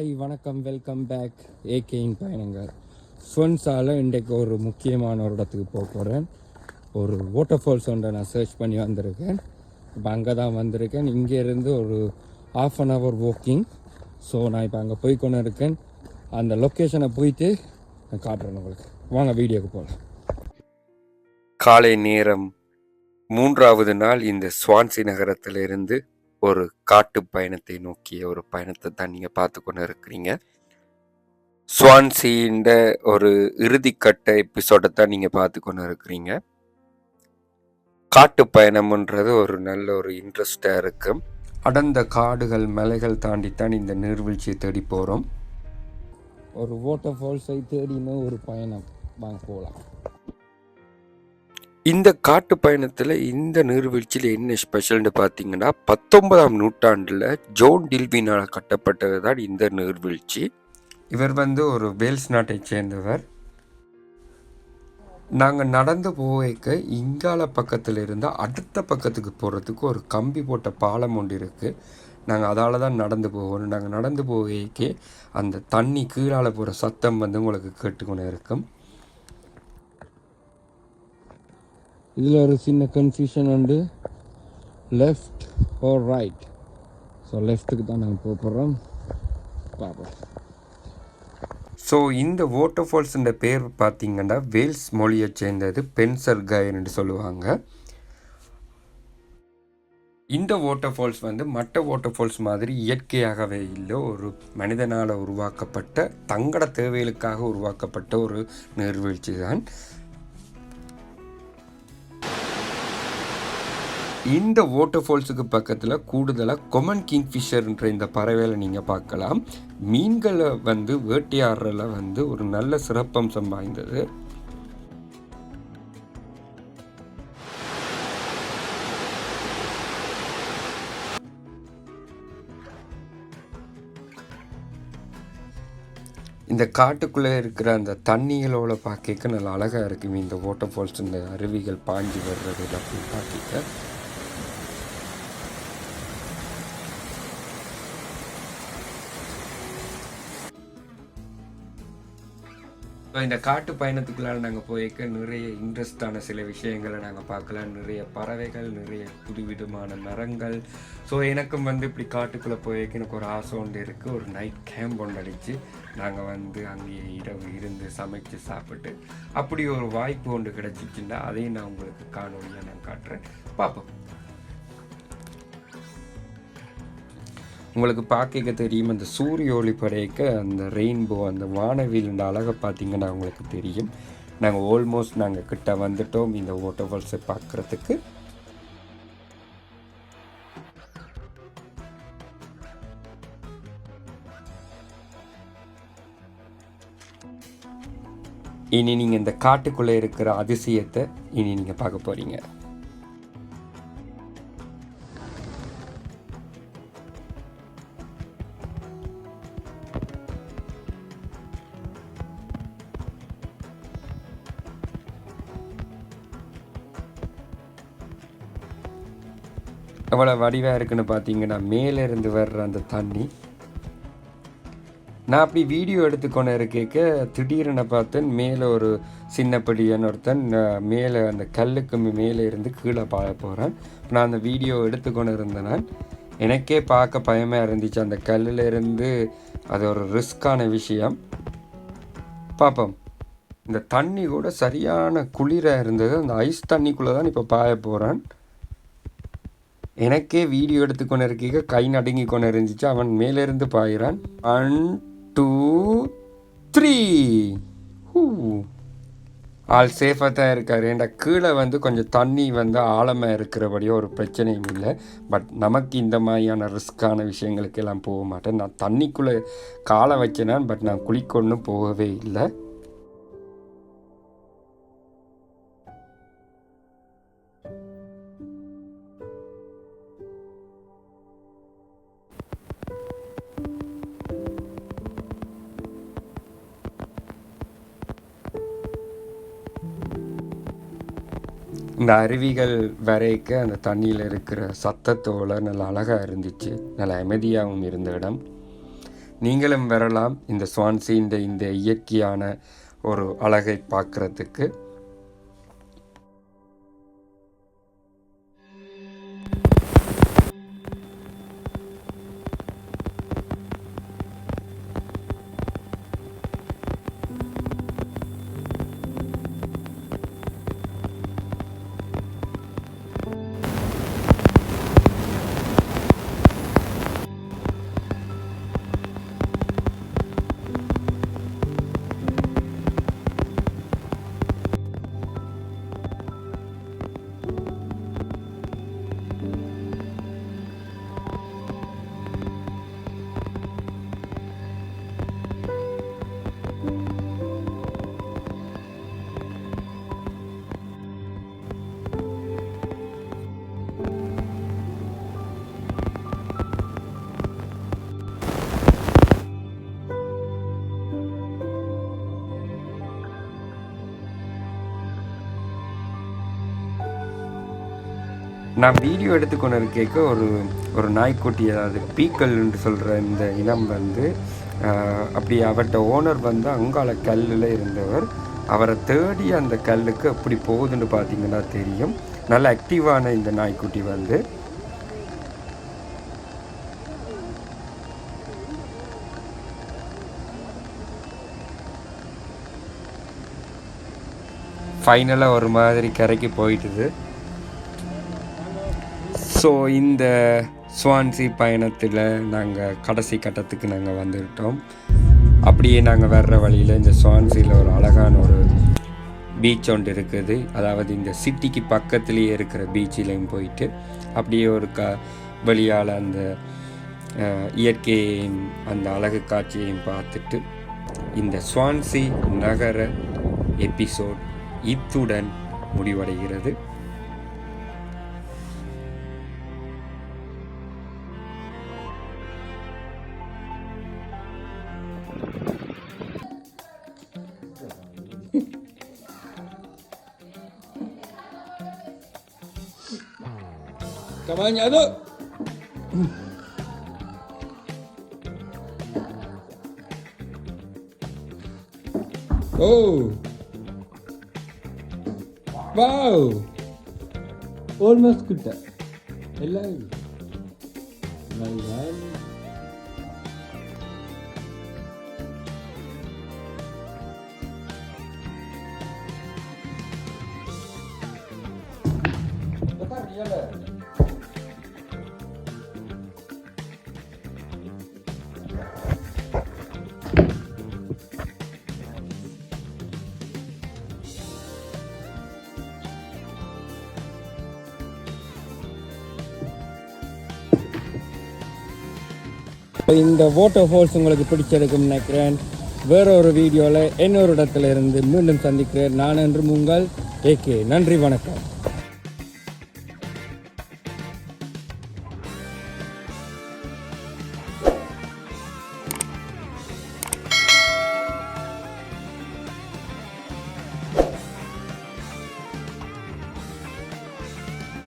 Hi வணக்கம் welcome back ஏகேயின் பயணங்கள். ஸ்வன்ஸால் இன்றைக்கு ஒரு முக்கியமான ஒரு இடத்துக்கு போக போகிறேன் ஒரு வாட்டர் ஃபால்ஸ் ஒன்றை நான் சர்ச் பண்ணி வந்திருக்கேன். இப்போ அங்கே தான் வந்திருக்கேன். இங்கேருந்து ஒரு half an hour walking so நான் இப்போ அங்கே போய் கொண்டு இருக்கேன். அந்த லொக்கேஷனை போயிட்டு நான் காட்டுறேன் உங்களுக்கு. வாங்க வீடியோக்கு போகலாம் காலை நேரம் மூன்றாவது நாள் இந்த ஸ்வான்சி நகரத்திலிருந்து ஒரு காட்டு பயணத்தை நோக்கிய ஒரு பயணத்தை தான் நீங்கள் பார்த்து கொண்டு இருக்கிறீங்க. ஸ்வான்சின்ற ஒரு இறுதிக்கட்ட எபிசோடை தான் நீங்கள் பார்த்து கொண்டு இருக்கிறீங்க. காட்டு பயணம்ன்றது ஒரு நல்ல ஒரு இன்ட்ரெஸ்டாக இருக்கும் அடர்ந்த காடுகள் மலைகள் தாண்டித்தான் இந்த நீர்வீழ்ச்சியை தேடி போகிறோம் ஒரு வாட்டர் ஃபால்ஸை தேடின ஒரு பயணம். வாங்க போகலாம் இந்த காட்டு பயணத்தில் இந்த நீர்வீழ்ச்சியில் என்ன ஸ்பெஷல்னு பார்த்தீங்கன்னா பத்தொன்பதாம் நூற்றாண்டில் ஜோன் டில்வினால் கட்டப்பட்டது தான் இந்த நீர்வீழ்ச்சி. இவர் வந்து ஒரு வேல்ஸ் நாட்டை சேர்ந்தவர். நாங்கள் நடந்து போய்க்க இங்கால பக்கத்தில் இருந்தால் அடுத்த பக்கத்துக்கு போகிறதுக்கு ஒரு கம்பி போட்ட பாலம் ஒன்று இருக்குது நாங்கள் அதால் தான் நடந்து போவோம் நாங்கள் நடந்து போய்க்கே அந்த தண்ணி கீழால் போகிற சத்தம் வந்து உங்களுக்கு கேட்டுக்கொண்டு இருக்கும். இதில் ஒரு சின்ன கன்ஃபியூஷன் உண்டு. லெஃப்ட் ஓர் ரைட் ஸோ லெஃப்ட்டுக்கு தான் நாங்கள் போக போகிறோம் பார்ப்போம். ஸோ இந்த வாட்டர் ஃபால்ஸுன்ற பேர் பார்த்தீங்கன்னா வேல்ஸ் மொழியை சேர்ந்தது பென்சர் கயன்னு சொல்லுவாங்க. இந்த வாட்டர் ஃபால்ஸ் வந்து மற்ற வாட்டர் ஃபால்ஸ் மாதிரி இயற்கையாகவே இல்லை. ஒரு மனிதனால் உருவாக்கப்பட்ட தங்கட தேவைகளுக்காக உருவாக்கப்பட்ட ஒரு நீர்வீழ்ச்சி தான் இந்த வாட்டர் ஃபால்ஸுக்கு பக்கத்தில் கூடுதலாக கொமன் கிங்ஃபிஷர்ன்ற இந்த பறவைகளை நீங்கள் பார்க்கலாம். மீன்களை வந்து வேட்டையாடுறதுல வந்து ஒரு நல்ல சிறப்பம்சம் வாய்ந்தது. இந்த காட்டுக்குள்ளே இருக்கிற அந்த தண்ணிகளோட பார்க்க நல்லா அழகாக இருக்கும் இந்த வாட்டர் ஃபால்ஸ் இந்த அருவிகள் பாஞ்சி வர்றது அப்படின்னு பார்க்க இந்த காட்டு பயணத்துக்குள்ளால் நாங்கள் போயிருக்க நிறைய இன்ட்ரெஸ்டான சில விஷயங்களை நாங்கள் பார்க்கலாம். நிறைய பறவைகள் நிறைய புதுவிதமான மரங்கள். ஸோ எனக்கும் வந்து இப்படி காட்டுக்குள்ளே போயிருக்க எனக்கு ஒரு ஆசை ஒன்று இருக்குது ஒரு நைட் கேம்ப் ஒன்று அடித்து நாங்கள் வந்து அங்கேயே இரவு இருந்து சமைச்சு சாப்பிட்டு அப்படி ஒரு வாய்ப்பு ஒன்று கிடச்சிச்சுன்னா அதையும் நான் உங்களுக்கு காணொலியாக நான் காட்டுறேன். பார்ப்போம் உங்களுக்கு பார்க்க தெரியும் அந்த சூரிய ஒளி படைக்க அந்த ரெயின்போ அந்த வானவியல் அழகை பார்த்தீங்கன்னா உங்களுக்கு தெரியும். நாங்கள் ஆல்மோஸ்ட் நாங்கள் கிட்ட வந்துட்டோம் இந்த வாட்டர் ஃபால்ஸை பார்க்குறதுக்கு. இனி நீங்கள் இந்த காட்டுக்குள்ளே இருக்கிற அதிசயத்தை இனி நீங்கள் பார்க்க போகிறீங்க எவ்வளோ வடிவாக இருக்குன்னு பார்த்தீங்கன்னா மேலே இருந்து வர்ற அந்த தண்ணி. நான் அப்படி வீடியோ எடுத்துக்கொண்டு இருக்கேக்க திடீரென பார்த்தேன் மேலே ஒரு சின்னப்படியான ஒருத்தன் மேலே அந்த கல்லுக்கு மேலே இருந்து கீழே பாய போகிறேன் நான் அந்த வீடியோ எடுத்துக்கொண்டு இருந்தேன் எனக்கே பார்க்க பயமாக இருந்துச்சு. அந்த கல்லில் இருந்து அது ஒரு ரிஸ்கான விஷயம். பார்ப்போம் இந்த தண்ணி கூட சரியான குளிராக இருந்தது. அந்த ஐஸ் தண்ணிக்குள்ளே தான் இப்போ பாய போகிறேன் எனக்கே வீடியோ எடுத்துக்கொண்டு இருக்க கை நடுங்கி கொண்டு இருந்துச்சு அவன் மேலிருந்து பாயிறான். ஒன் டூ த்ரீ ஹூ ஆள் சேஃபாக தான் இருக்கார். ஏன்டா கீழே வந்து கொஞ்சம் தண்ணி வந்து ஆழமாக இருக்கிறபடியோ ஒரு பிரச்சனையும் இல்லை. பட் நமக்கு இந்த மாதிரியான ரிஸ்க்கான விஷயங்களுக்கெல்லாம் போக மாட்டேன். நான் தண்ணிக்குள்ளே காலை வச்சேனான். பட் நான் குளிக்கொன்னும் போகவே இல்லை. இந்த அருவிகள் வரைக்க அந்த தண்ணியில் இருக்கிற சத்தத்தோட நல்ல அழகாக இருந்துச்சு. நல்ல அமைதியாகவும் இருந்த இடம். நீங்களும் வரலாம் இந்த சுவான்சி இந்த இந்த இயற்கையான ஒரு அழகை பார்க்குறதுக்கு. நான் வீடியோ எடுத்துக்கொண்டு இருக்க ஒரு ஒரு நாய்க்குட்டி அதாவது பீக்கல்னு சொல்கிற இந்த இனம் வந்து அப்படி அவர்கிட்ட ஓனர் வந்து அங்கால கல்லில் இருந்தவர். அவரை தேடி அந்த கல்லுக்கு எப்படி போகுதுன்னு பார்த்தீங்கன்னா தெரியும். நல்ல ஆக்டிவான இந்த நாய்க்குட்டி வந்து. ஃபைனலாக ஒரு மாதிரி கரைக்கு போயிட்டுது. ஸோ இந்த சுவான்சி பயணத்தில் நாங்கள் கடைசி கட்டத்துக்கு நாங்கள் வந்துவிட்டோம் அப்படியே நாங்கள் வர்ற வழியில் இந்த சுவான்சியில் ஒரு அழகான ஒரு பீச் ஒன்று இருக்குது. அதாவது இந்த சிட்டிக்கு பக்கத்துலேயே இருக்கிற பீச்சிலையும் போயிட்டு அப்படியே ஒரு க வெளியால் அந்த இயற்கையையும் அந்த அழகு காட்சியையும் பார்த்துட்டு இந்த சுவான்சி நகர எபிசோட் இத்துடன் முடிவடைகிறது. Makan banyak tu. Oh. Wow. Almost good. Hello. Very well. Yeah. இந்த வாட்டர் ஃபால்ஸ் உங்களுக்கு பிடிச்சிருக்கும் நினைக்கிறேன். வேற ஒரு வீடியோவில் இன்னொரு இடத்துல இருந்து மீண்டும் சந்திக்கிறேன். நான் என்றும் உங்கள் ஏகே நன்றி வணக்கம்.